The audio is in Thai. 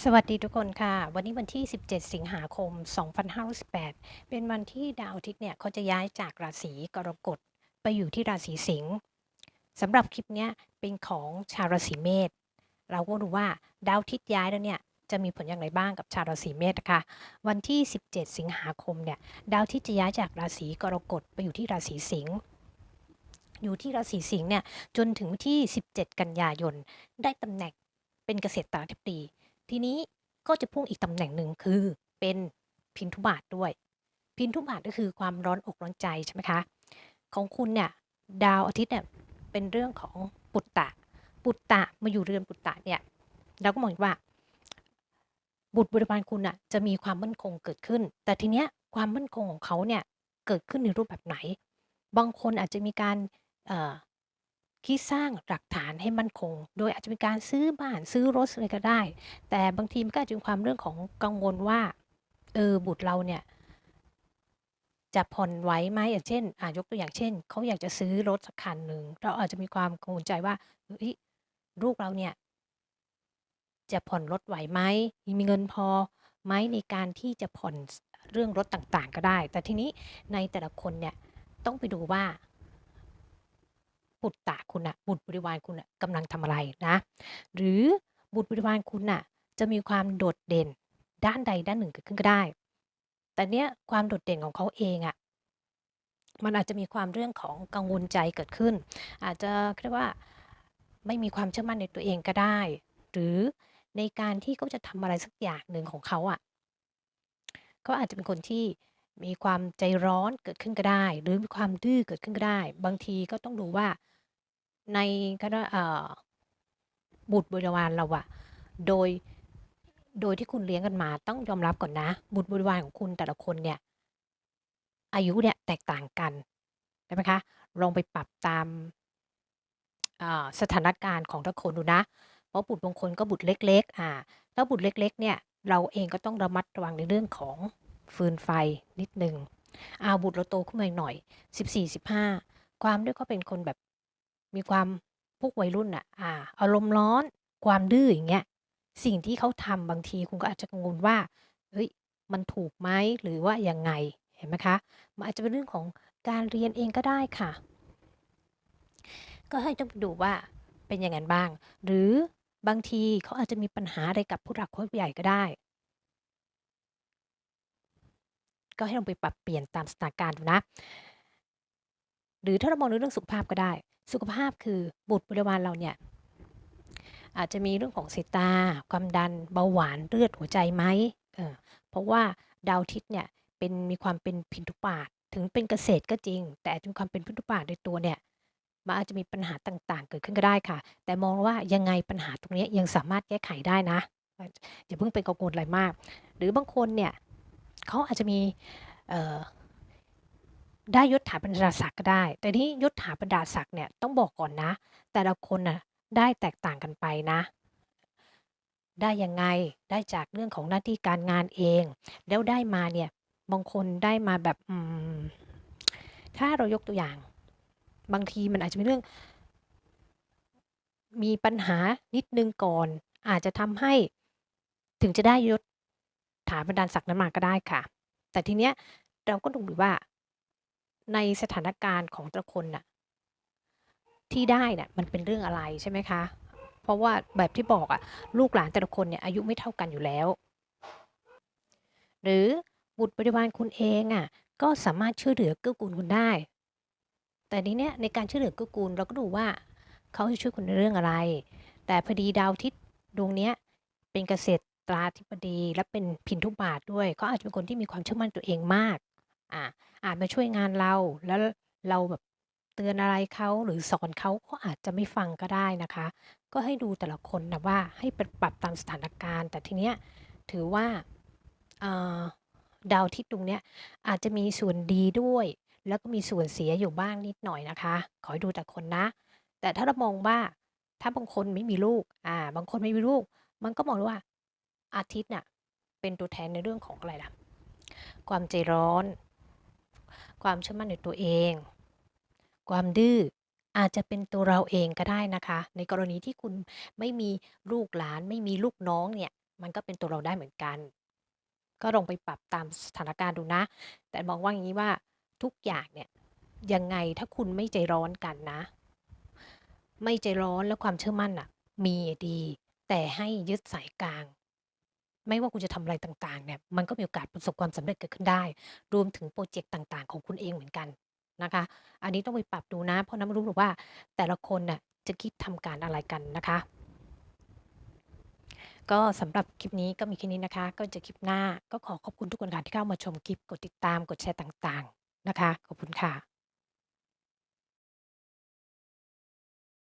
สวัสดีทุกคนค่ะ วันนี้วันที่ 17 สิงหาคม 2518 เป็นวันที่ดาวอาทิตย์เนี่ยเขาจะย้ายจากราศีกรกฎไปอยู่ที่ราศีสิงห์สำหรับคลิปเนี้ยเป็นของชาวราศีเมษเราก็ดูว่าดาวอาทิตย์ย้ายแล้วเนี่ยจะมีผลอย่างไรบ้างกับชาวราศีเมษนะคะวันที่ 17 สิงหาคมเนี่ยดาวอาทิตย์จะย้ายจากราศีกรกฎไปอยู่ที่ราศีสิงห์อยู่ที่ราศีสิงห์เนี่ยจนถึงวันที่ 17 กันยายนได้ตำแหน่งเป็นเกษตรตาธิบดี ทีนี้ก็จะพุ่งอีกตำแหน่งหนึ่งคือเป็นพินทุบาทด้วย พินทุบาทก็คือความร้อนอกร้อนใจใช่ไหมคะ ของคุณเนี่ยดาวอาทิตย์เนี่ยเป็นเรื่องของปุตตะ ปุตตะมาอยู่เรือนปุตตะเนี่ยเราก็มองว่า บุตรบริวารคุณอะจะมีความมั่นคงเกิดขึ้น แต่ทีเนี้ยความมั่นคงของเขาเนี่ยเกิดขึ้นในรูปแบบไหน บางคนอาจจะมีการ ที่สร้างหลักฐานให้มั่นคง โดยอาจจะมีการซื้อบ้านซื้อรถอะไรก็ได้ แต่บางทีมันก็อาจจะมีความเรื่องของกังวลว่า เออบุตรเราเนี่ยจะผ่อนไหวไหมอย่างเช่นอ่ายกตัวอย่างเช่น เขาอยากจะซื้อรถสักคันหนึ่งเราอาจจะมีความกังวลใจว่าเฮ้ยลูกเราเนี่ย จะผ่อนรถไหวไหมมีเงินพอไหมในการที่จะผ่อนเรื่องรถต่างๆ ก็ได้ แต่ทีนี้ในแต่ละคนเนี่ยต้องไปดูว่า บุตรตะคุณอะบุตรบริวารคุณอะกำลังทำอะไรนะ หรือบุตรบริวารคุณน่ะจะมีความโดดเด่นด้านใดด้านหนึ่งเกิดขึ้นก็ได้ แต่เนี้ยความโดดเด่นของเขาเองอะมันอาจจะมีความเรื่องของกังวลใจเกิดขึ้น อาจจะเรียกว่าไม่มีความเชื่อมั่นในตัวเองก็ได้ หรือในการที่เขาจะทำอะไรสักอย่างหนึ่งของเขาอะเขาอาจจะเป็นคนที่มีความใจร้อนเกิดขึ้นก็ได้ หรือมีความดื้อเกิดขึ้นก็ได้ บางทีก็ต้องดูว่า ในก็ได้เอ่อบุตรบริวารเราอะโดยโดยที่คุณเลี้ยงกันมาต้องยอมรับก่อนนะ บุตรบริวารของคุณแต่ละคนเนี่ย อายุเนี่ยแตกต่างกันใช่ไหมคะลองไปปรับตามอ่าสถานการณ์ของแต่ละคนดูนะ เพราะบุตรบางคนก็บุตรเล็ก ๆ อ่า แล้วบุตรเล็ก ๆ เนี่ย เราเองก็ต้องระมัดระวังในเรื่องของฟืนไฟนิดนึงอาบุตรเราโตขึ้นมาอีกหน่อย 14-15 ความด้วยเขาเป็นคนแบบ มีความพวกวัยรุ่นอะอ่าอารมณ์ร้อนความดื้ออย่างเงี้ยสิ่งที่เขาทำบางทีคุณก็อาจจะกังวลว่าเฮ้ยมันถูกไหมหรือว่ายังไงเห็นไหมคะมันอาจจะเป็นเรื่องของการเรียนเองก็ได้ค่ะ ก็ให้ต้องไปดูว่าเป็นอย่างนั้นบ้าง หรือบางทีเขาอาจจะมีปัญหาอะไรกับผู้หลักผู้ใหญ่ก็ได้ ก็ให้ลองไปปรับเปลี่ยนตามสถานการณ์ดูนะ หรือถ้าเรามองในเรื่องสุขภาพก็ได้ สุขภาพคือบุตรบริวารเราเนี่ยอาจจะมีเรื่องของสายตา ความดัน เบาหวานเลือดหัวใจไหมเเพราะว่าดาวอาทิตย์เนี่ยเป็นมีความเป็นพินทุบาทถึงเป็นเกษตรก็จริง แต่อาจจะมีความเป็นพินทุบาทในตัวเนี่ยมันอาจจะมีปัญหาต่างๆ เกิดขึ้นก็ได้ค่ะ แต่มองว่ายังไงปัญหาตรงนี้ยังสามารถแก้ไขได้นะอย่าเพิ่งเป็นกังวลอะไรมาก หรือบางคนเนี่ยเขาอาจจะมี ได้ยศถาบรรดาศักดิ์ก็ได้ แต่ที่ยศถาบรรดาศักดิ์เนี่ยต้องบอกก่อนนะ แต่ละคนน่ะได้แตกต่างกันไปนะ ได้ยังไงได้จากเรื่องของหน้าที่การงานเอง แล้วได้มาเนี่ยบางคนได้มาแบบอืมถ้าเรายกตัวอย่าง บางทีมันอาจจะมีเรื่อง มีปัญหานิดนึงก่อน อาจจะทำให้ถึงจะได้ยศถาบรรดาศักดิ์นั้นมาก็ได้ค่ะ แต่ทีเนี้ยเราก็ดูว่า ในสถานการณ์ของแต่ละคนน่ะที่ได้น่ะมันเป็นเรื่องอะไรใช่ไหมคะ เพราะว่าแบบที่บอกอะลูกหลานแต่ละคนเนี่ยอายุไม่เท่ากันอยู่แล้ว หรือบุตรบริวารคุณเองอะก็สามารถช่วยเหลือเกื้อกูลคุณได้ แต่ทีเนี้ยในการช่วยเหลือเกื้อกูลเราก็ดูว่าเขาจะช่วยคุณในเรื่องอะไร แต่พอดีดาวทิตย์ดวงเนี้ยเป็นเกษตราธิบดีและเป็นพินทุบาทด้วยเขาอาจจะเป็นคนที่มีความเชื่อมั่นตัวเองมาก อ่าอาจมาช่วยงานเรา แล้วเราแบบเตือนอะไรเขาหรือสอนเขาเขาอาจจะไม่ฟังก็ได้นะคะ ก็ให้ดูแต่ละคนนะว่าให้ปรับปรับตามสถานการณ์ แต่ทีเนี้ยถือว่าดาวทิตย์ดวงเนี้ยอาจจะมีส่วนดีด้วย แล้วก็มีส่วนเสียอยู่บ้างนิดหน่อยนะคะ ขอให้ดูแต่คนนะ แต่ถ้าเรามองว่าถ้าบางคนไม่มีลูกอ่าบางคนไม่มีลูก มันก็มองว่าอาทิตย์น่ะเป็นตัวแทนในเรื่องของอะไรล่ะ ความใจร้อน ความเชื่อมั่นในตัวเอง ความดื้ออาจจะเป็นตัวเราเองก็ได้นะคะ ในกรณีที่คุณไม่มีลูกหลาน ไม่มีลูกน้องเนี่ย มันก็เป็นตัวเราได้เหมือนกัน ก็ลองไปปรับตามสถานการณ์ดูนะ แต่มองว่าอย่างนี้ว่าทุกอย่างเนี่ยยังไงถ้าคุณไม่ใจร้อนกันนะ ไม่ใจร้อนและความเชื่อมั่นอะมีดี แต่ให้ยึดสายกลาง ไม่ว่าคุณจะทำอะไรต่างๆเนี่ยมันก็มีโอกาสประสบความสำเร็จเกิดขึ้นได้ รวมถึงโปรเจกต์ต่างๆ ของคุณเองเหมือนกันนะคะ อันนี้ต้องไปปรับดูนะ เพราะน้ำรู้หรือว่าแต่ละคนน่ะจะคิดทำการอะไรกันนะคะ ก็สำหรับคลิปนี้ก็มีแค่นี้นะคะ ก็จะคลิปหน้าก็ขอขอบคุณทุกคนค่ะที่เข้ามาชมคลิปกดติดตามกดแชร์ต่างๆนะคะขอบคุณค่ะ